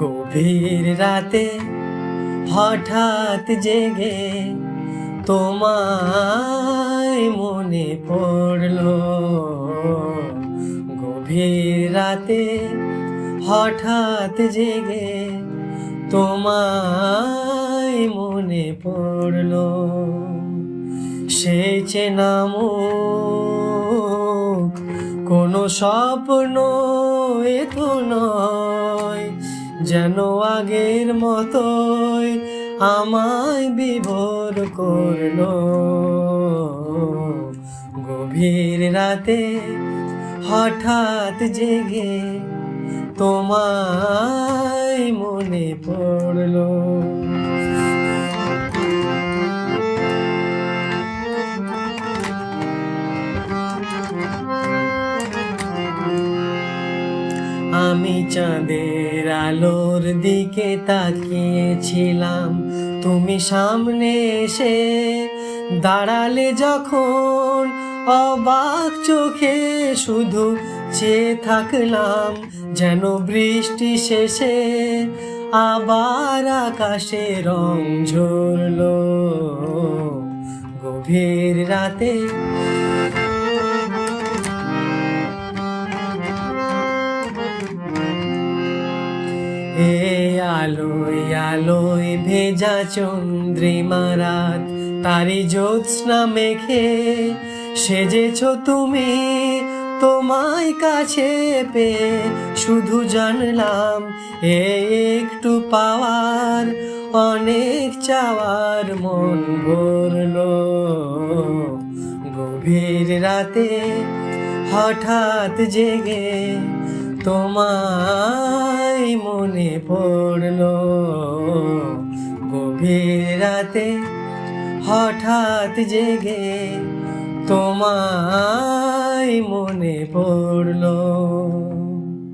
গভীর রাতে হঠাৎ জেগে তোমায় মনে পড়ল। গভীর রাতে হঠাৎ জেগে তোমায় মনে পড়ল। সেই চেনা মুখ কোনো স্বপ্ন এ তো নয় যেন আগের মতোই আমায় বিভোর করল। গভীর রাতে হঠাৎ জেগে তোমায় মনে পড়ল। আমি চাঁদের আলোর দিকে তাকিয়েছিলাম। তুমি সামনে এসে দাঁড়ালে যখন অবাক চোখে শুধু চেয়ে থাকলাম, যেন বৃষ্টি শেষে আবার আকাশে রং ঝরলো। গভীর রাতে এ আলোয় আলোয় ভেজা চন্দ্রিমা রাত তারি জ্যোৎস্না মেখে সেজেছ তুমি তোমায় কাছে পেয়ে। শুধু জানলাম একটু পাওয়ার, অনেক চাওয়ার মন ভরলো। গভীর রাতে হঠাৎ জেগে তোমায় মনে পড়ল। গভীর রাতে হঠাৎ জেগে তোমায় মনে পড়ল।